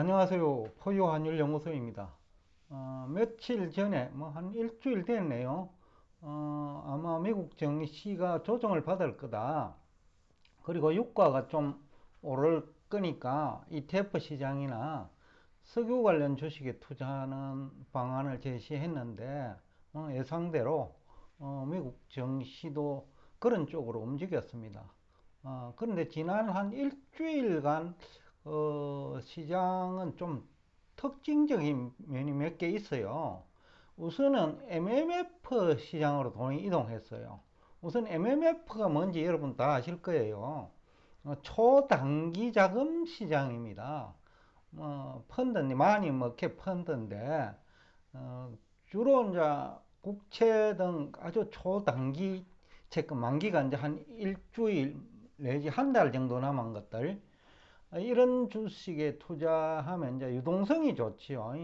안녕하세요. 포유환율연구소입니다. 어, 며칠 전에, 뭐 한 일주일 됐네요. 어, 아마 미국 증시가 조정을 받을 거다. 그리고 유가가 좀 오를 거니까 ETF 시장이나 석유 관련 주식에 투자하는 방안을 제시했는데, 어, 예상대로 어, 미국 증시도 그런 쪽으로 움직였습니다. 어, 그런데 지난 한 일주일간 어, 시장은 좀 특징적인 면이 몇 개 있어요. 우선은 MMF 시장으로 돈이 이동했어요. 우선 MMF가 뭔지 여러분 다 아실 거예요. 어, 초단기 자금 시장입니다. 뭐 펀드 많이 먹게 펀드인데 어, 주로 이제 국채 등 아주 초단기 채권 만기가 이제 한 일주일 내지 한 달 정도 남은 것들 이런 주식에 투자하면 이제 유동성이 좋지요.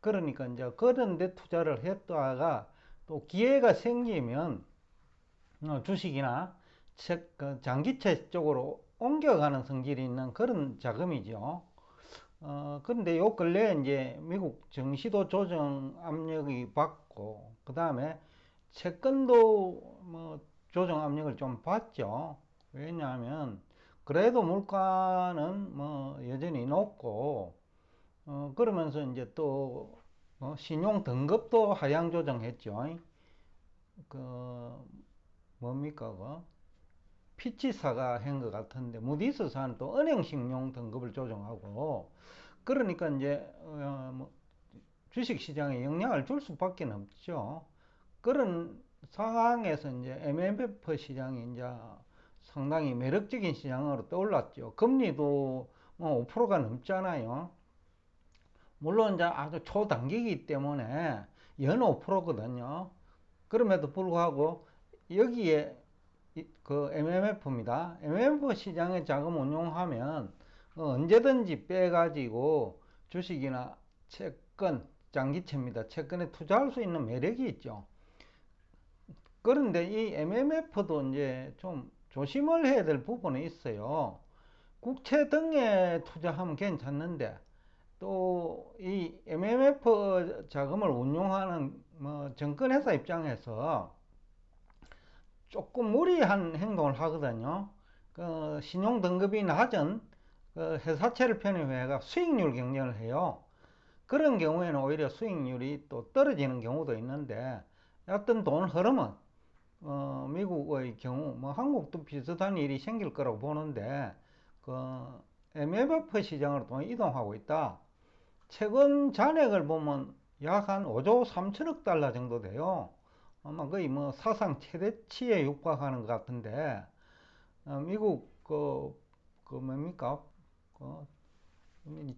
그러니까 이제 그런 데 투자를 했다가 또 기회가 생기면 어, 주식이나 책, 그 장기채 쪽으로 옮겨가는 성질이 있는 그런 자금이죠. 어, 그런데 요 근래 이제 미국 증시도 조정 압력이 받고, 그 다음에 채권도 뭐 조정 압력을 좀 받죠. 왜냐하면 그래도 물가는 뭐 여전히 높고 어 그러면서 이제 또 어 신용 등급도 하향 조정했죠. 그 뭡니까 그 피치사가 한 것 같은데 무디스사는 또 은행 신용 등급을 조정하고 그러니까 이제 어 뭐 주식 시장에 영향을 줄 수밖에 없죠. 그런 상황에서 이제 MMF 시장이 이제 상당히 매력적인 시장으로 떠올랐죠. 금리도 뭐 5%가 넘잖아요. 물론 이제 아주 초단기이기 때문에 연 5%거든요. 그럼에도 불구하고 여기에 그 MMF입니다. MMF 시장에 자금 운용하면 언제든지 빼가지고 주식이나 채권, 장기채입니다. 채권에 투자할 수 있는 매력이 있죠. 그런데 이 MMF도 이제 좀 조심을 해야 될 부분이 있어요. 국채 등에 투자하면 괜찮는데 또 이 MMF 자금을 운용하는 뭐 정권회사 입장에서 조금 무리한 행동을 하거든요. 그 신용 등급이 낮은 그 회사채를 편입해가 수익률 경쟁을 해요. 그런 경우에는 오히려 수익률이 또 떨어지는 경우도 있는데 어떤 돈 흐름은 어, 미국의 경우, 뭐 한국도 비슷한 일이 생길 거라고 보는데, 그 MFF 시장으로 돈 이동하고 있다. 최근 잔액을 보면 약 한 5조 3천억 달러 정도 돼요. 아마 거의 뭐 사상 최대치에 육박하는 것 같은데, 어, 미국 그, 그 뭡니까? 그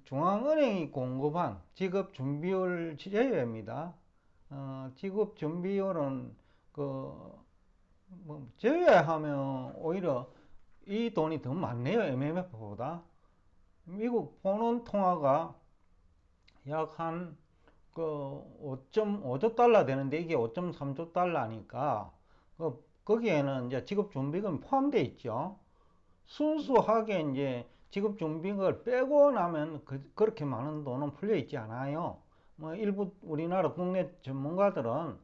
중앙은행이 공급한 지급 준비율 제외입니다. 어, 지급 준비율은 그 뭐 제외하면 오히려 이 돈이 더 많네요. MMF보다. 미국 본원 통화가 약 한 그 5.5조 달러 되는데 이게 5.3조 달러니까 그 거기에는 이제 지급 준비금 포함되어 있죠. 순수하게 이제 지급 준비금을 빼고 나면 그, 렇게 많은 돈은 풀려 있지 않아요. 뭐 일부 우리나라 국내 전문가들은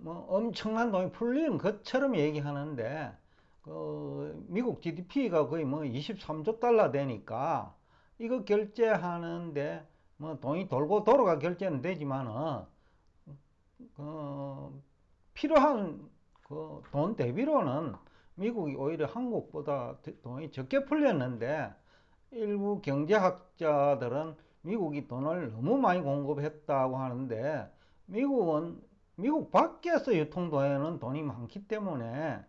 뭐 엄청난 돈이 풀리는 것처럼 얘기하는데 그 미국 GDP가 거의 뭐 23조 달러 되니까 이거 결제하는데 뭐 돈이 돌고 돌아가 결제는 되지만은 그 필요한 그 돈 대비로는 미국이 오히려 한국보다 돈이 적게 풀렸는데 일부 경제학자들은 미국이 돈을 너무 많이 공급했다고 하는데 미국은 미국 밖에서 유통도에는 돈이 많기 때문에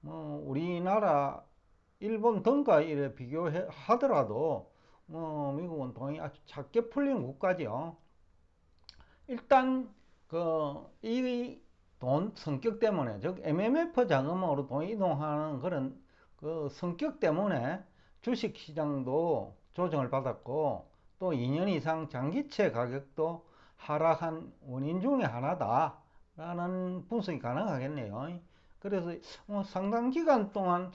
뭐 우리나라 일본 등과 이래 비교하더라도 뭐 미국은 돈이 아주 작게 풀린 국가죠. 일단 그이 돈 성격 때문에 즉 MMF 자금으로 돈 이동하는 그런 그 성격 때문에 주식 시장도 조정을 받았고 또 2년 이상 장기채 가격도 하락한 원인 중에 하나다. 라는 분석이 가능하겠네요. 그래서 뭐 상당 기간 동안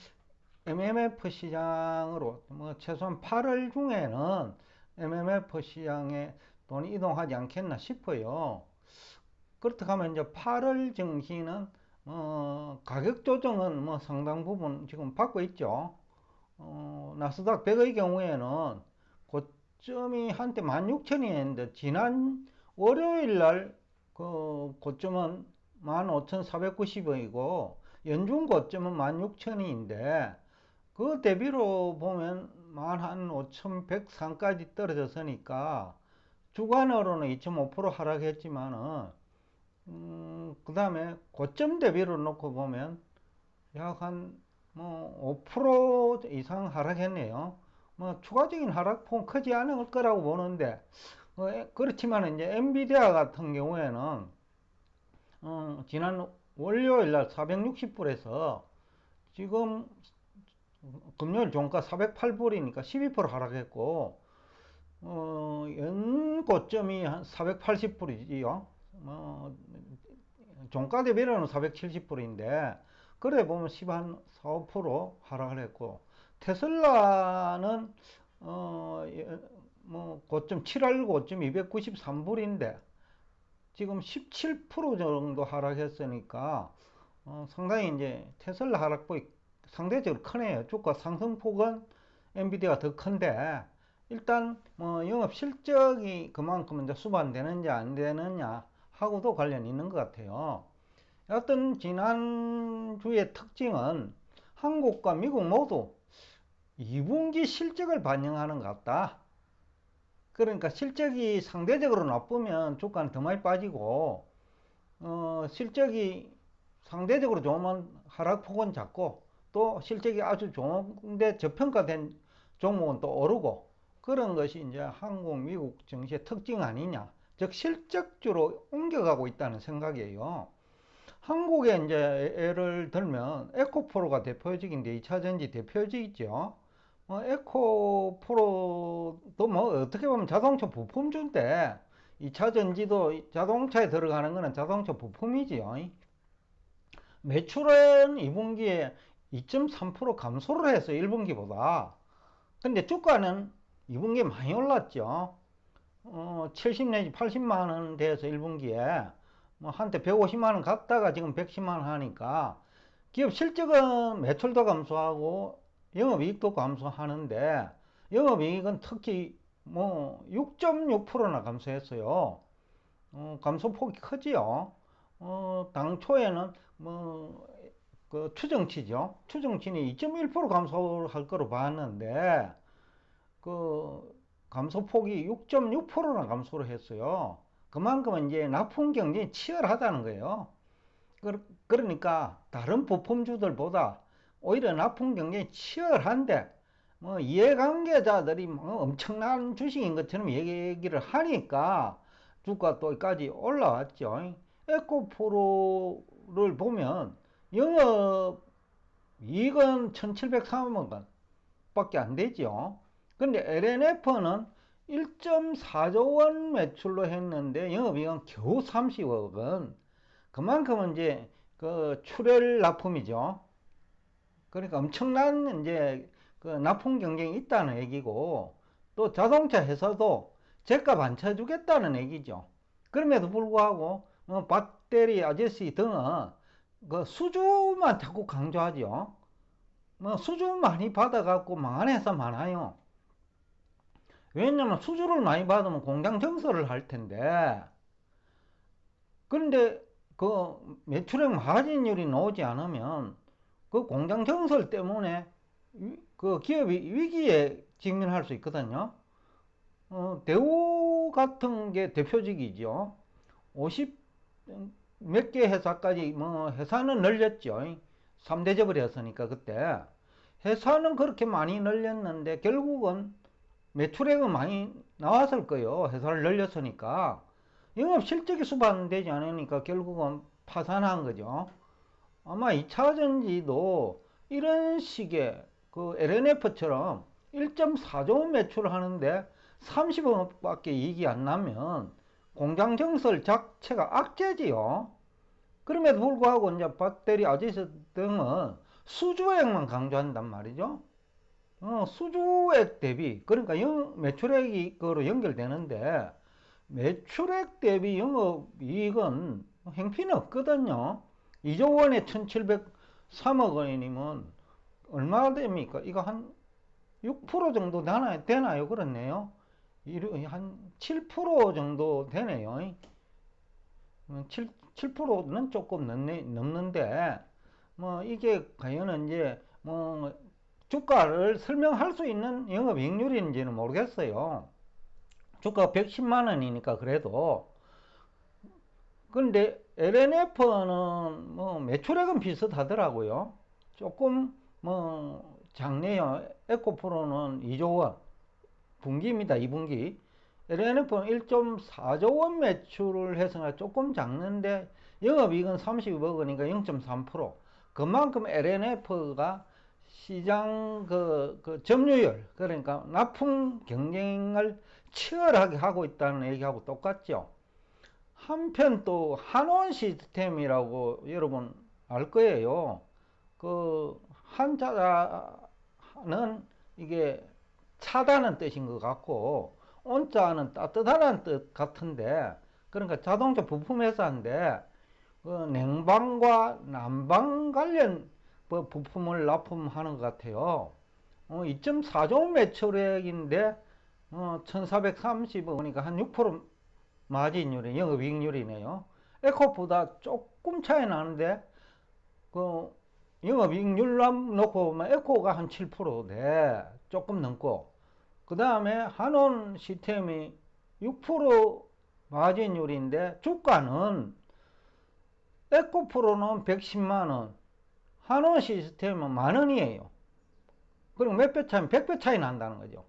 MMF 시장으로 뭐 최소한 8월 중에는 MMF 시장에 돈이 이동하지 않겠나 싶어요. 그렇다 하면 이제 8월 증시는 어, 가격 조정은 뭐 상당 부분 지금 받고 있죠. 어, 나스닥 100의 경우에는 고점이 한때 16,000원이었는데 지난 월요일 날 그 고점은 15,490원이고 연중 고점은 16,000원인데 그 대비로 보면 만 5,100선까지 떨어졌으니까 주간으로는 2.5% 하락했지만은 음, 그 다음에 고점 대비로 놓고 보면 약 한 뭐 5% 이상 하락했네요. 뭐 추가적인 하락폭 크지 않을 거라고 보는데 어, 그렇지만 이제 엔비디아 같은 경우에는 어, 지난 월요일 날 460불에서 지금 금요일 종가 408불이니까 12% 하락했고 어, 연 고점이 한 480불이지요. 뭐 종가 대비로는 470불인데 그래 보면 10한 4, 5% 하락을 했고 테슬라는 어, 뭐 고점 7월 고점 293불인데 지금 17% 정도 하락했으니까 어, 상당히 이제 테슬라 하락폭이 상대적으로 크네요. 주가 상승폭은 엔비디아가 더 큰데 일단 뭐 영업 실적이 그만큼 이제 수반되느냐 안 되느냐 하고도 관련이 있는 것 같아요. 어떤 지난주의 특징은 한국과 미국 모두 2분기 실적을 반영하는 것 같다. 그러니까 실적이 상대적으로 나쁘면 주가는 더 많이 빠지고 어, 실적이 상대적으로 좋으면 하락폭은 작고 또 실적이 아주 좋은데 저평가된 종목은 또 오르고 그런 것이 이제 한국, 미국 증시의 특징 아니냐. 즉 실적주로 옮겨가고 있다는 생각이에요. 한국에 이제 예를 들면 에코프로가 대표적인데 2차전지 대표적이죠. 어, 에코 프로도 뭐 어떻게 보면 자동차 부품주인데 2차 전지도 자동차에 들어가는 거는 자동차 부품이지요. 매출은 2분기에 2.3% 감소를 해서 1분기보다. 근데 주가는 2분기에 많이 올랐죠. 어, 70 내지 80만 원 돼서 1분기에 뭐 한때 150만 원 갔다가 지금 110만 원 하니까 기업 실적은 매출도 감소하고 영업이익도 감소하는데 영업이익은 특히 뭐 6.6%나 감소했어요. 어, 감소폭이 크지요. 어, 당초에는 뭐 그 추정치죠. 추정치는 2.1% 감소할 거로 봤는데 그 감소폭이 6.6%나 감소를 했어요. 그만큼 이제 납품 경쟁이 치열하다는 거예요. 그러니까 다른 부품주들보다 오히려 납품 경쟁이 치열한데 뭐 이해관계자들이 뭐 엄청난 주식인 것처럼 얘기를 하니까 주가 또까지 올라왔죠. 에코프로를 보면 영업 이익은 1703억 원 밖에 안 되죠. 근데 LNF는 1.4조 원 매출로 했는데 영업이익은 겨우 30억 원. 그만큼은 이제 그 출혈 납품이죠. 그러니까 엄청난 이제 그 납품 경쟁이 있다는 얘기고 또 자동차 회사도 제값 안 쳐주겠다는 얘기죠. 그럼에도 불구하고 뭐 배터리 아저씨 등은 그 수주만 자꾸 강조하죠. 뭐 수주 많이 받아갖고 망한 회사 많아요. 왜냐면 수주를 많이 받으면 공장 정설을 할 텐데 그런데 그 매출액 마진율이 나오지 않으면 그 공장 정설 때문에 그 기업이 위기에 직면할 수 있거든요. 어, 대우 같은 게 대표적이죠. 50 몇 개 회사까지 뭐 회사는 늘렸죠. 3대접을 했으니까 그때 회사는 그렇게 많이 늘렸는데 결국은 매출액은 많이 나왔을 거예요. 회사를 늘렸으니까 영업 실적이 수반되지 않으니까 결국은 파산한 거죠. 아마 2차 전지도 이런 식의 그 LNF처럼 1.4조 매출을 하는데 30억 밖에 이익이 안 나면 공장 정설 자체가 악재지요. 그럼에도 불구하고 이제 배터리 아저씨 등은 수주액만 강조한단 말이죠. 어, 수주액 대비 그러니까 영, 매출액이 그로 연결되는데 매출액 대비 영업이익은 행피는 없거든요. 2조 원에 1,703억 원이면 얼마 됩니까? 이거 한 6% 정도 되나요? 되나요? 그렇네요. 한 7% 정도 되네요. 7, 7%는 조금 넘네, 넘는데, 뭐, 이게 과연 이제, 뭐, 주가를 설명할 수 있는 영업 이익률인지는 모르겠어요. 주가 110만 원이니까 그래도. 근데 LNF는 뭐 매출액은 비슷하더라고요. 조금 뭐 작네요. 에코프로는 2조 원. 분기입니다. 2분기. LNF는 1.4조 원 매출을 해서 조금 작는데 영업이익은 30억 원이니까 0.3%. 그만큼 LNF가 시장 그, 그 점유율 그러니까 납품 경쟁을 치열하게 하고 있다는 얘기하고 똑같죠. 한편 또 한원 시스템이라고 여러분 알 거예요. 그 한자는 이게 차다는 뜻인 것 같고 온자는 따뜻하다는 뜻 같은데 그러니까 자동차 부품 회사인데 그 냉방과 난방 관련 뭐 부품을 납품하는 것 같아요. 어, 2.4조 매출액인데 어, 1430원 그러니까 한 6% 마진율이 영업이익률이네요. 에코보다 조금 차이 나는데 그 영업이익률 놓고 보면 에코가 한 7%돼 조금 넘고 그 다음에 한온 시스템이 6% 마진율인데 주가는 에코프로는 110만원 한온 시스템은 만원이에요. 그리고 몇 배 차이 100배 차이 난다는 거죠.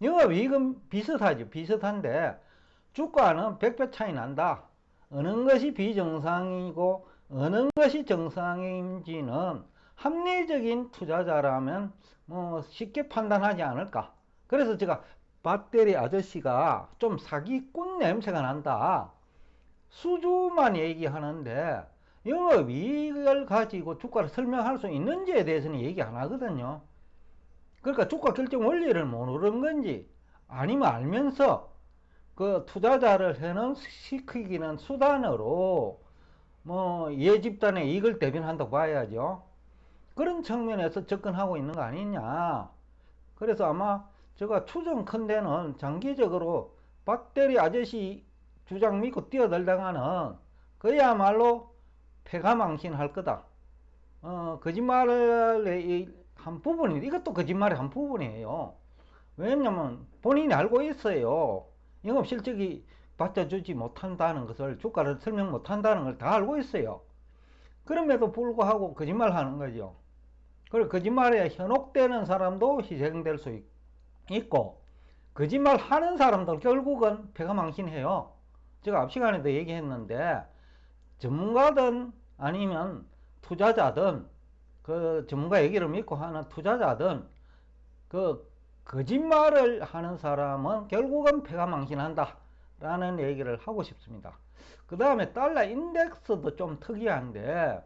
영업이익은 비슷하죠. 비슷한데 주가는 100배 차이 난다 어느 것이 비정상이고 어느 것이 정상인지는 합리적인 투자자라면 뭐 쉽게 판단하지 않을까 그래서 제가 배터리 아저씨가 좀 사기꾼 냄새가 난다. 수주만 얘기하는데 영업이익을 가지고 주가를 설명할 수 있는지에 대해서는 얘기 안 하거든요. 그러니까 주가 결정 원리를 모르는 건지 아니면 알면서 그 투자자를 현혹시키기는 수단으로 뭐 예집단의 이익을 대변한다고 봐야죠. 그런 측면에서 접근하고 있는 거 아니냐. 그래서 아마 제가 추정컨대는 장기적으로 배터리 아저씨 주장 믿고 뛰어들다가는 그야말로 폐가망신할 거다. 어, 거짓말의 한 부분이 이것도 거짓말의 한 부분이에요. 왜냐면 본인이 알고 있어요. 영업 실적이 받쳐주지 못한다는 것을 주가를 설명 못한다는 걸 다 알고 있어요. 그럼에도 불구하고 거짓말 하는 거죠. 그리고 거짓말에 현혹되는 사람도 희생될 수 있고 있고 거짓말 하는 사람들 결국은 배가 망신해요. 제가 앞 시간에도 얘기했는데 전문가든 아니면 투자자든 그 전문가 얘기를 믿고 하는 투자자든 그 거짓말을 하는 사람은 결국은 배가 망신한다 라는 얘기를 하고 싶습니다. 그 다음에 달러 인덱스도 좀 특이한데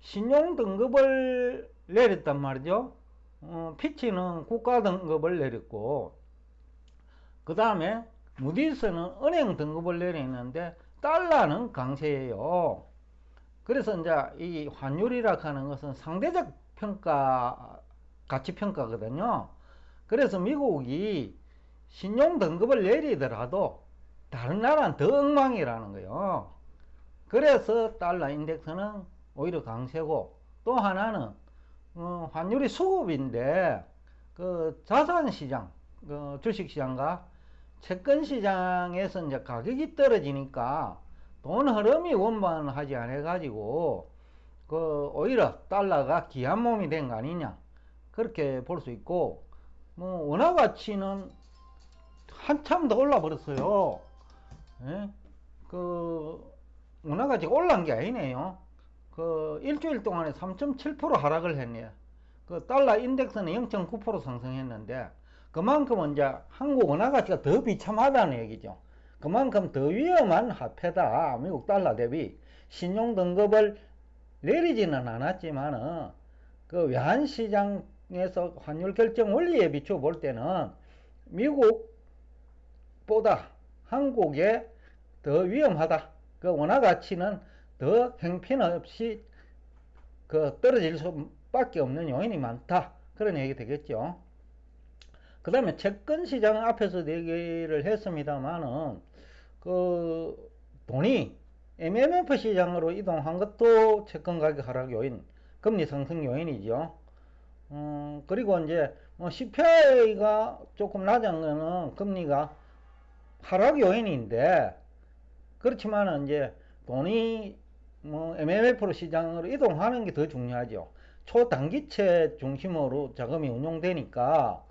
신용 등급을 내렸단 말이죠. 어, 피치는 국가 등급을 내렸고 그 다음에 무디스는 은행 등급을 내렸는데 달러는 강세예요. 그래서 이제 이 환율이라 하는 것은 상대적 평가 가치 평가거든요. 그래서 미국이 신용 등급을 내리더라도 다른 나라는 더 엉망이라는 거예요. 그래서 달러 인덱스는 오히려 강세고 또 하나는 어, 환율이 수급인데 그 자산 시장, 그 주식 시장과 채권 시장에서 이제 가격이 떨어지니까 돈 흐름이 원만하지 않아 가지고 그 오히려 달러가 기한 몸이 된 거 아니냐 그렇게 볼 수 있고 뭐 원화 가치는 한참 더 올라 버렸어요. 예? 그 원화 가치가 올라간 게 아니네요. 그 일주일 동안에 3.7% 하락을 했네요. 그 달러 인덱스는 0.9% 상승했는데 그만큼 이제 한국 원화 가치가 더 비참하다는 얘기죠. 그만큼 더 위험한 화폐다. 미국 달러 대비 신용 등급을 내리지는 않았지만은 그 외환시장 시장 에서 환율 결정 원리에 비추어 볼 때는 미국보다 한국에 더 위험하다. 그 원화 가치는 더 형편없이 그 떨어질 수밖에 없는 요인이 많다. 그런 얘기 되겠죠. 그 다음에 채권 시장 앞에서 얘기를 했습니다만은 그 돈이 MMF 시장으로 이동한 것도 채권 가격 하락 요인, 금리 상승 요인이죠. 음, 그리고 이제 뭐 CPI가 조금 낮은 거는 금리가 하락 요인인데 그렇지만 이제 돈이 뭐 MMF로 시장으로 이동하는 게 더 중요하죠. 초단기채 중심으로 자금이 운용되니까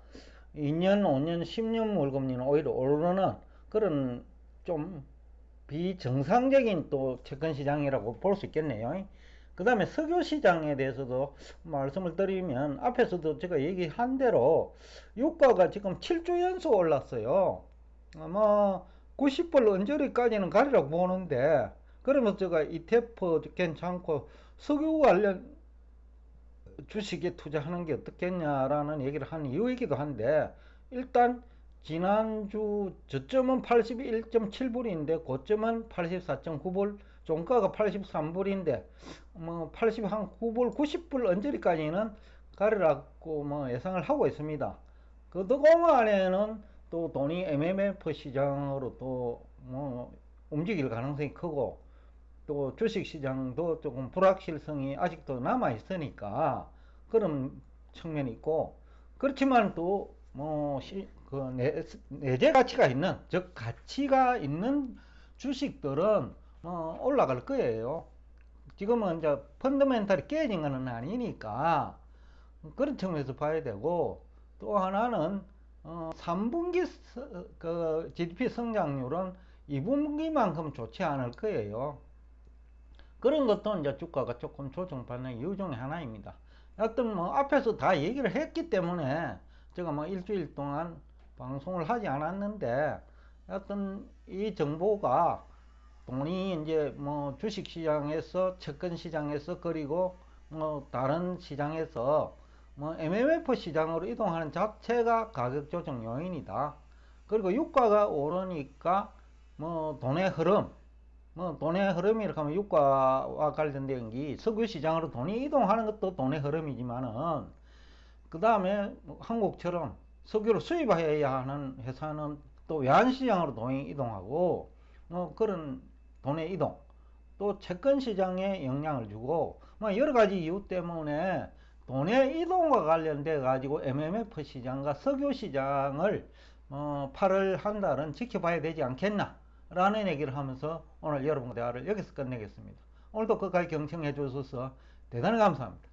2년, 5년, 10년 물금리는 오히려 오르는 그런 좀 비정상적인 또 채권 시장이라고 볼 수 있겠네요. 그 다음에 석유 시장에 대해서도 말씀을 드리면 앞에서도 제가 얘기한 대로 유가가 지금 7주 연속 올랐어요. 아마 90불 언저리까지는 가리라고 보는데 그러면서 제가 ETF 괜찮고 석유 관련 주식에 투자하는 게 어떻겠냐라는 얘기를 한 이유이기도 한데 일단 지난주 저점은 81.7불인데 고점은 84.9불 종가가 83불인데 뭐 89불 90불 언저리까지는 가르라고 뭐 예상을 하고 있습니다. 그 동안에는 또 돈이 MMF 시장으로 또 뭐 움직일 가능성이 크고 또 주식 시장도 조금 불확실성이 아직도 남아 있으니까 그런 측면이 있고 그렇지만 또뭐 그 내재 가치가 있는 즉 가치가 있는 주식들은 뭐 올라갈 거예요. 지금은 이제 펀더멘탈이 깨진 것은 아니니까 그런 측면에서 봐야 되고 또 하나는 어 3분기 서, 그 GDP 성장률은 2분기만큼 좋지 않을 거예요. 그런 것도 이제 주가가 조금 조정받는 이유 중에 하나입니다. 하여튼 뭐 앞에서 다 얘기를 했기 때문에 제가 뭐 일주일 동안 방송을 하지 않았는데 하여튼 이 정보가 돈이 이제 뭐 주식 시장에서 채권 시장에서 그리고 뭐 다른 시장에서 뭐 MMF 시장으로 이동하는 자체가 가격 조정 요인이다. 그리고 유가가 오르니까 뭐 돈의 흐름, 뭐 돈의 흐름이라고 하면 유가와 관련된 게 석유 시장으로 돈이 이동하는 것도 돈의 흐름이지만은 그 다음에 한국처럼 석유를 수입해야 하는 회사는 또 외환시장으로 돈이 이동하고 뭐 그런 돈의 이동 또 채권 시장에 영향을 주고 뭐 여러 가지 이유 때문에 돈의 이동과 관련돼 가지고 MMF 시장과 석유 시장을 어, 8월 한 달은 지켜봐야 되지 않겠나 라는 얘기를 하면서 오늘 여러분과 대화를 여기서 끝내겠습니다. 오늘도 끝까지 경청해 주셔서 대단히 감사합니다.